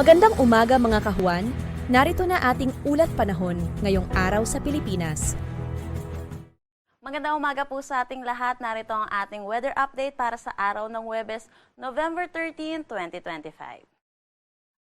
Magandang umaga mga kahuan. Narito na ating ulat panahon ngayong araw sa Pilipinas. Magandang umaga po sa ating lahat. Narito ang ating weather update para sa araw ng Webes, November 13, 2025.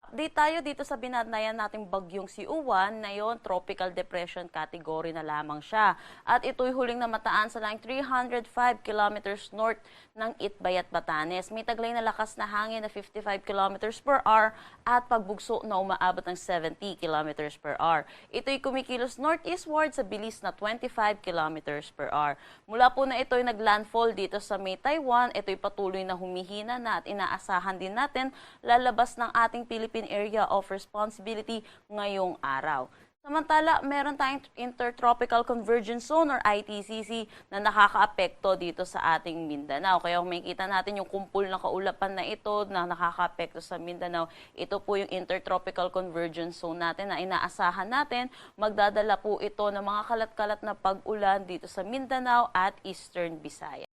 Update tayo dito sa binadnayan nating bagyong si Uwan. Ngayon, tropical depression category na lamang siya. At ito'y huling namataan sa line 305 kilometers north ng Itbayat, Batanes. May taglay na lakas na hangin na 55 kilometers per hour at pagbugso na umaabot ng 70 kilometers per hour. Ito'y kumikilos northeastward sa bilis na 25 kilometers per hour. Mula po na ito'y naglandfall dito sa May Taiwan, ito'y patuloy na humihina na at inaasahan din natin lalabas ng ating Philippine Area of Responsibility ngayong araw. Samantala, meron tayong Intertropical Convergence Zone or ITCC na nakakaapekto dito sa ating Mindanao. Kaya kung makikita natin yung kumpul na kaulapan na ito na nakakaapekto sa Mindanao, ito po yung Intertropical Convergence Zone natin na inaasahan natin. Magdadala po ito ng mga kalat-kalat na pag-ulan dito sa Mindanao at Eastern Visayas.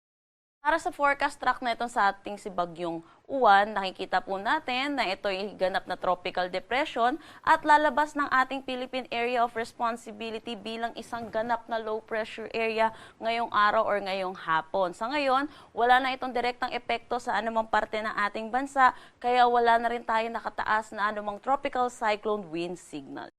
Para sa forecast track na itong sa ating si Bagyong Uwan, nakikita po natin na ito ay ganap na tropical depression at lalabas ng ating Philippine Area of Responsibility bilang isang ganap na low pressure area ngayong araw or ngayong hapon. Sa ngayon, wala na itong direktang epekto sa anumang parte ng ating bansa, kaya wala na rin tayo nakataas na anumang tropical cyclone wind signal.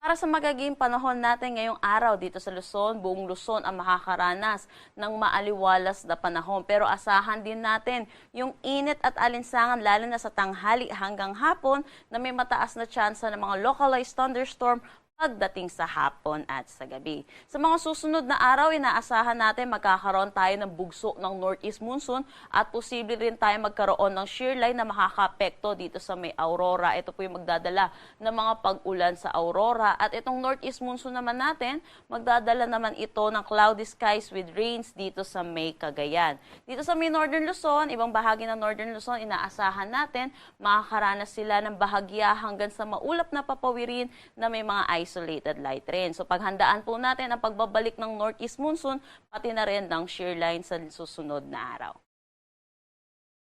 Para sa magaging panahon natin ngayong araw dito sa Luzon, buong Luzon ang makakaranas ng maaliwalas na panahon. Pero asahan din natin yung init at alinsangan lalo na sa tanghali hanggang hapon na may mataas na tsansa ng mga localized thunderstorm pagdating sa hapon at sa gabi. Sa mga susunod na araw, inaasahan natin magkakaroon tayo ng bugso ng northeast monsoon at posible rin tayo magkaroon ng shear line na makakapekto dito sa may aurora. Ito po yung magdadala ng mga pag-ulan sa aurora. At itong northeast monsoon naman natin, magdadala naman ito ng cloudy skies with rains dito sa may Cagayan. Dito sa may northern Luzon, ibang bahagi ng northern Luzon, inaasahan natin makakaranas sila ng bahagya hanggang sa maulap na papawirin na may mga isolated light rain. So paghandaan po natin ang pagbabalik ng northeast monsoon, pati na rin ng shear line sa susunod na araw.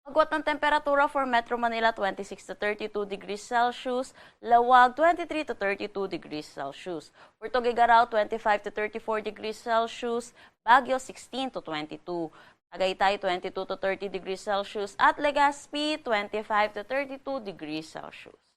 Agwat ng temperatura for Metro Manila 26 to 32 degrees Celsius, Lawag 23 to 32 degrees Celsius. Puerto Gigarao 25 to 34 degrees Celsius, Baguio 16 to 22. Tagaytay 22 to 30 degrees Celsius at Legazpi 25 to 32 degrees Celsius.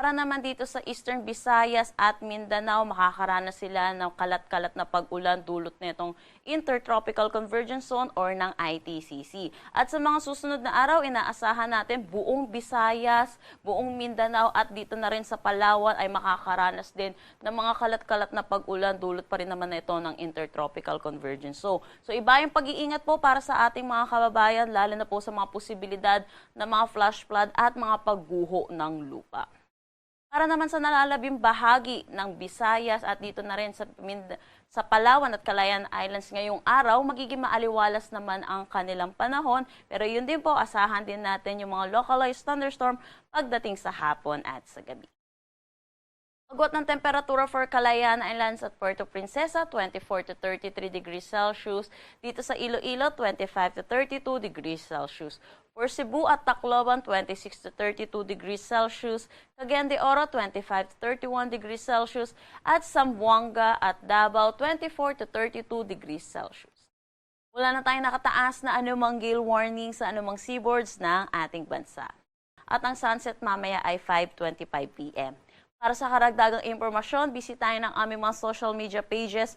Para naman dito sa Eastern Visayas at Mindanao, makakaranas sila ng kalat-kalat na pag-ulan dulot nitong Intertropical Convergence Zone or ng ITCC. At sa mga susunod na araw, inaasahan natin buong Visayas, buong Mindanao at dito na rin sa Palawan ay makakaranas din ng mga kalat-kalat na pag-ulan dulot pa rin naman ito ng Intertropical Convergence Zone. So iba yung pag-iingat po para sa ating mga kababayan, lalo na po sa mga posibilidad ng mga flash flood at mga pagguho ng lupa. Para naman sa nalalabing bahagi ng Visayas at dito na rin sa, Mind- sa Palawan at Calayan Islands ngayong araw, magiging maaliwalas naman ang kanilang panahon. Pero yun din po, asahan din natin yung mga localized thunderstorm pagdating sa hapon at sa gabi. Pagwat ng temperatura for Calayan Islands at Puerto Princesa, 24 to 33 degrees Celsius. Dito sa Iloilo, 25 to 32 degrees Celsius. For Cebu at Tacloban, 26 to 32 degrees Celsius. Cagayan de Oro, 25 to 31 degrees Celsius. At Zamboanga at Davao, 24 to 32 degrees Celsius. Wala na tayong nakataas na anumang gale warning sa anumang seaboards ng ating bansa. At ang sunset mamaya ay 5.25 p.m. Para sa karagdagang impormasyon, bisitahin ang aming mga social media pages